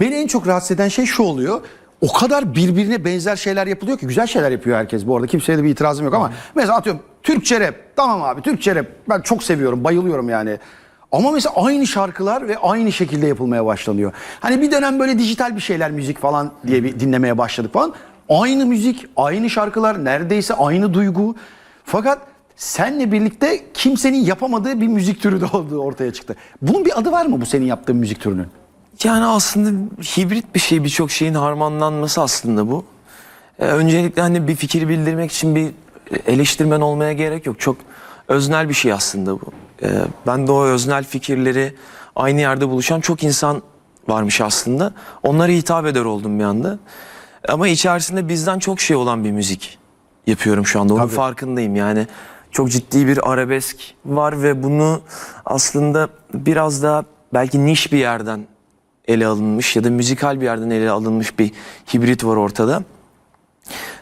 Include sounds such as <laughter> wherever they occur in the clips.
Beni en çok rahatsız eden şey şu oluyor. O kadar birbirine benzer şeyler yapılıyor ki güzel şeyler yapıyor herkes bu arada. Kimseye de bir itirazım yok ama mesela atıyorum Türkçe rap. Tamam abi Türkçe rap. Ben çok seviyorum, bayılıyorum yani. Ama mesela aynı şarkılar ve aynı şekilde yapılmaya başlanıyor. Hani bir dönem böyle dijital bir şeyler müzik falan diye bir dinlemeye başladık falan. Aynı müzik, aynı şarkılar, neredeyse aynı duygu. Fakat senle birlikte kimsenin yapamadığı bir müzik türü de olduğu <laughs> ortaya çıktı. Bunun bir adı var mı bu senin yaptığın müzik türünün? Yani aslında hibrit bir şey birçok şeyin harmanlanması aslında bu. Ee, öncelikle hani bir fikir bildirmek için bir eleştirmen olmaya gerek yok. Çok öznel bir şey aslında bu. Ee, ben de o öznel fikirleri aynı yerde buluşan çok insan varmış aslında. Onlara hitap eder oldum bir anda. Ama içerisinde bizden çok şey olan bir müzik yapıyorum şu anda. Onun Tabii. farkındayım yani. Çok ciddi bir arabesk var ve bunu aslında biraz da belki niş bir yerden ele alınmış ya da müzikal bir yerden ele alınmış bir hibrit var ortada.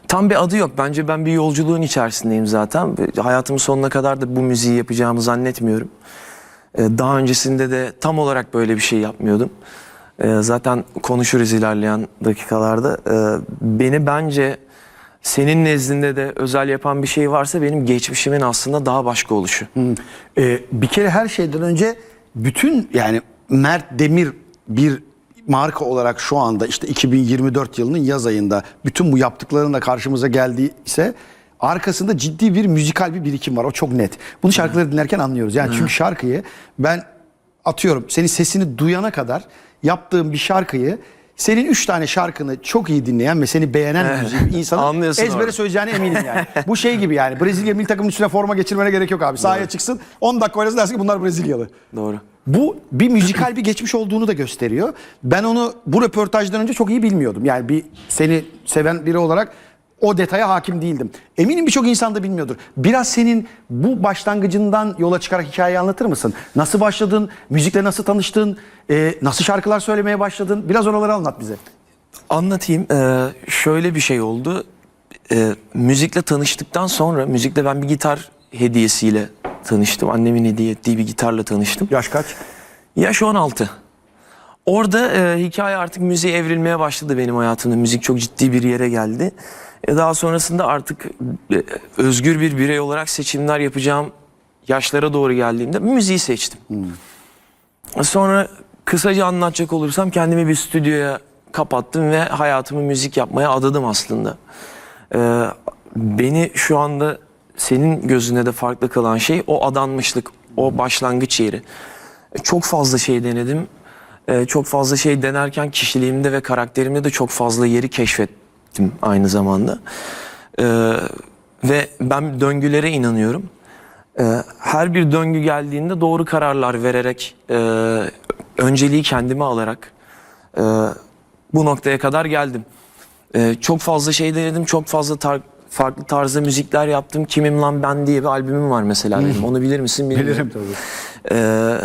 Tam bir adı yok. Bence ben bir yolculuğun içerisindeyim zaten. Hayatımın sonuna kadar da bu müziği yapacağımı zannetmiyorum. Ee, Daha öncesinde de tam olarak böyle bir şey yapmıyordum. Ee, Zaten konuşuruz ilerleyen dakikalarda. Ee, Beni bence senin nezdinde de özel yapan bir şey varsa benim geçmişimin aslında daha başka oluşu. Ee, bir kere her şeyden önce bütün yani Mert Demir bir marka olarak şu anda işte 2024 yılının yaz ayında bütün bu yaptıklarının da karşımıza geldiyse arkasında ciddi bir müzikal bir birikim var. O çok net. Bunu şarkıları dinlerken anlıyoruz. Yani çünkü şarkıyı ben atıyorum senin sesini duyana kadar yaptığım bir şarkıyı senin üç tane şarkını çok iyi dinleyen ve seni beğenen bir insanın Anlıyorsun ezbere orada. söyleyeceğine eminim yani. <laughs> Bu şey gibi yani Brezilya milli takımın üstüne forma geçirmene gerek yok abi. Sahaya çıksın 10 dakika oynasın dersin ki bunlar Brezilyalı. Doğru. Bu bir müzikal bir geçmiş olduğunu da gösteriyor. Ben onu bu röportajdan önce çok iyi bilmiyordum. Yani bir seni seven biri olarak o detaya hakim değildim. Eminim birçok insan da bilmiyordur. Biraz senin bu başlangıcından yola çıkarak hikayeyi anlatır mısın? Nasıl başladın? Müzikle nasıl tanıştın? Ee, nasıl şarkılar söylemeye başladın? Biraz oraları anlat bize. Anlatayım. Ee, şöyle bir şey oldu. Ee, müzikle tanıştıktan sonra, müzikle ben bir gitar hediyesiyle tanıştım. Annemin hediye ettiği bir gitarla tanıştım. Yaş kaç? Yaş 16. Orada e, hikaye artık müziğe evrilmeye başladı benim hayatımda. Müzik çok ciddi bir yere geldi. E, daha sonrasında artık e, özgür bir birey olarak seçimler yapacağım yaşlara doğru geldiğimde müziği seçtim. Sonra kısaca anlatacak olursam kendimi bir stüdyoya kapattım ve hayatımı müzik yapmaya adadım aslında. Ee, beni şu anda senin gözünde de farklı kılan şey o adanmışlık, o başlangıç yeri. E, Çok fazla şey denedim. Ee, çok fazla şey denerken kişiliğimde ve karakterimde de çok fazla yeri keşfettim aynı zamanda. Ee, ve ben döngülere inanıyorum. Her bir döngü geldiğinde doğru kararlar vererek, e, önceliği kendime alarak e, bu noktaya kadar geldim. E, çok fazla şey denedim, çok fazla tar- farklı tarzda müzikler yaptım. Kimim lan ben diye bir albümüm var mesela benim. Onu bilir misin bilmiyorum. tabii. Ee,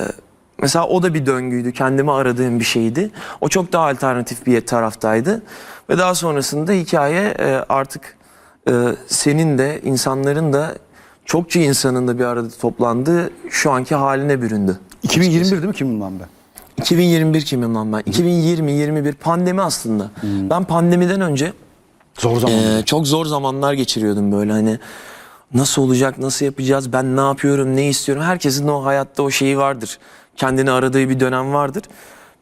mesela o da bir döngüydü. Kendimi aradığım bir şeydi. O çok daha alternatif bir taraftaydı. Ve daha sonrasında hikaye e, artık e, senin de insanların da çokça insanın da bir arada toplandığı şu anki haline büründü. 2021 değil mi kimin lan ben? 2021 kimim lan ben? 2020-21 pandemi aslında. Ben pandemiden önce Zor zaman. ee, çok zor zamanlar geçiriyordum böyle hani nasıl olacak, nasıl yapacağız, ben ne yapıyorum, ne istiyorum. Herkesin o hayatta o şeyi vardır. Kendini aradığı bir dönem vardır.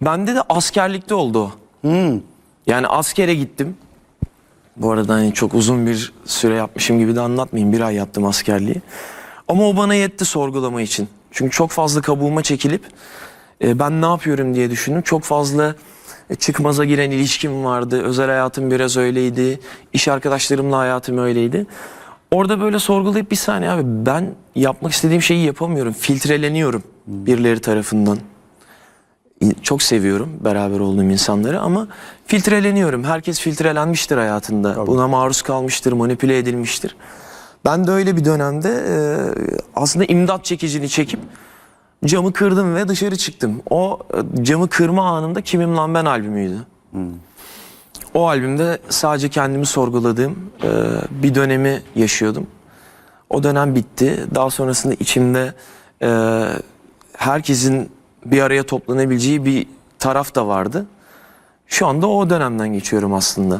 Bende de askerlikte oldu o. Yani askere gittim. Bu arada hani çok uzun bir süre yapmışım gibi de anlatmayayım. Bir ay yaptım askerliği. Ama o bana yetti sorgulama için. Çünkü çok fazla kabuğuma çekilip e, ben ne yapıyorum diye düşündüm. Çok fazla çıkmaza giren ilişkim vardı. Özel hayatım biraz öyleydi. İş arkadaşlarımla hayatım öyleydi. Orada böyle sorgulayıp bir saniye abi ben yapmak istediğim şeyi yapamıyorum. Filtreleniyorum birileri tarafından. Çok seviyorum beraber olduğum insanları ama filtreleniyorum. Herkes filtrelenmiştir hayatında. Buna maruz kalmıştır, manipüle edilmiştir. Ben de öyle bir dönemde e, aslında imdat çekicini çekip camı kırdım ve dışarı çıktım. O e, camı kırma anında Kimim Lan Ben albümüydü. O albümde sadece kendimi sorguladığım e, bir dönemi yaşıyordum. O dönem bitti. Daha sonrasında içimde e, herkesin bir araya toplanabileceği bir taraf da vardı. Şu anda o dönemden geçiyorum aslında.